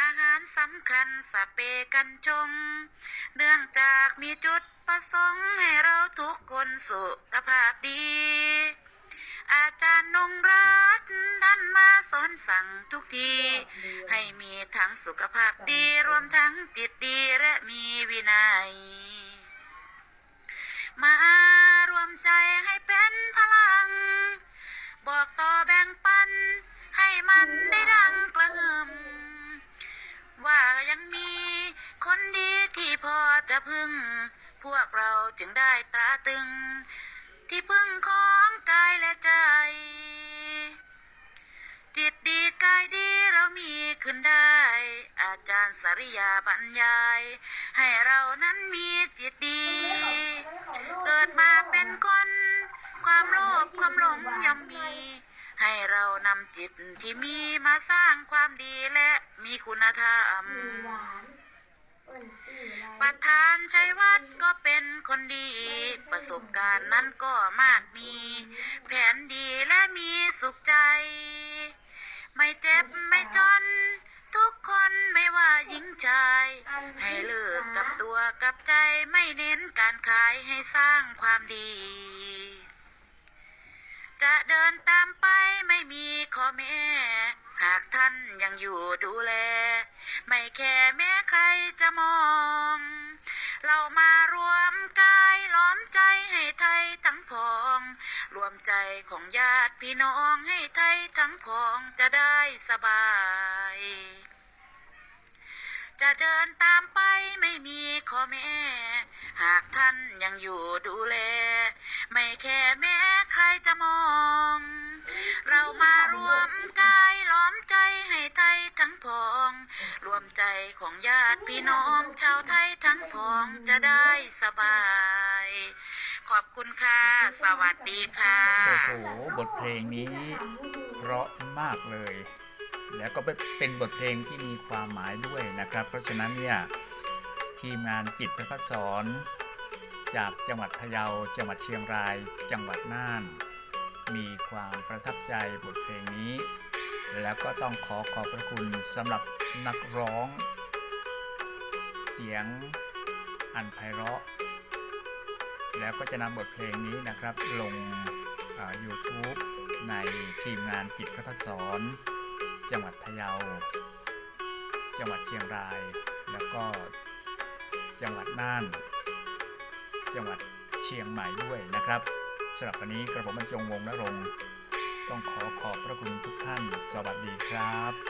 อาหารสำคัญสเปกันจงเนื่องจากมีจุดประสงค์ให้เราทุกคนสุขภาพดี อาจารย์นงรัตน์ท่านมาสอนสั่งทุกที ให้มีทั้งสุขภาพดีรวมทั้งจิตดีและมีวินัย มารวมใจให้เป็นพลัง บอกต่อแบ่งปันให้มันได้ดังกระหึ่มว่า ยังมี คนดีที่พอจะพึ่ง พวกเราจึงได้ตราตึง ที่พึ่งของกายและใจ จิตดีกายดีเรามีขึ้นได้ อาจารย์สริยาบรรยาย ให้เรานั้นมีจิตดี นำจิตที่มีมาสร้างความดีและมีคุณธรรมหวานเปิ่นชื่ออะไรประธานชัยวัฒน์ก็เป็นคนดี ประสบการณ์นั้นก็มากมี แผนดีและมีสุขใจ ไม่เจ็บไม่จน ทุกคนไม่ว่าหญิงชาย ให้เลิกกับตัวกับใจไม่เน้นการขายให้สร้างความดี จะเดินตามไปไม่มีข้อ แม้หากท่านยังอยู่ดูแล ไม่แค่แม้ใครจะมอง เรามารวมกายล้อมใจให้ไทยทั้งพอง รวมใจของญาติพี่น้องให้ไทยทั้งพองจะได้สบาย จะเดินตามไปไม่มีขอแม้หากท่านยังอยู่ดูแล มใจของญาติพี่น้องชาวไทยทั้งพองจะได้สบาย ขอบคุณค่ะ สวัสดีค่ะ โอ้โห บทเพลงนี้เพราะมากเลย แล้วก็เป็นบทเพลงที่มีความหมายด้วยนะครับ เพราะฉะนั้นเนี่ยทีมงานจิตประพัฒสอนจากจังหวัดพะเยา จังหวัดเชียงราย จังหวัดน่าน มีความประทับใจบทเพลงนี้ แล้วก็ต้องขอขอบพระคุณสำหรับนักร้อง เสียงอันไพเราะ แล้วก็จะนำบทเพลงนี้นะครับลง YouTube ในทีมงานจิตพระพัฒสอนจังหวัดพะเยา จังหวัดเชียงราย แล้วก็จังหวัดน่าน จังหวัดเชียงใหม่ด้วยนะครับสำหรับวันนี้กระผมบรรจงวงนรงค์ ต้องขอขอบพระคุณทุกท่าน สวัสดีครับ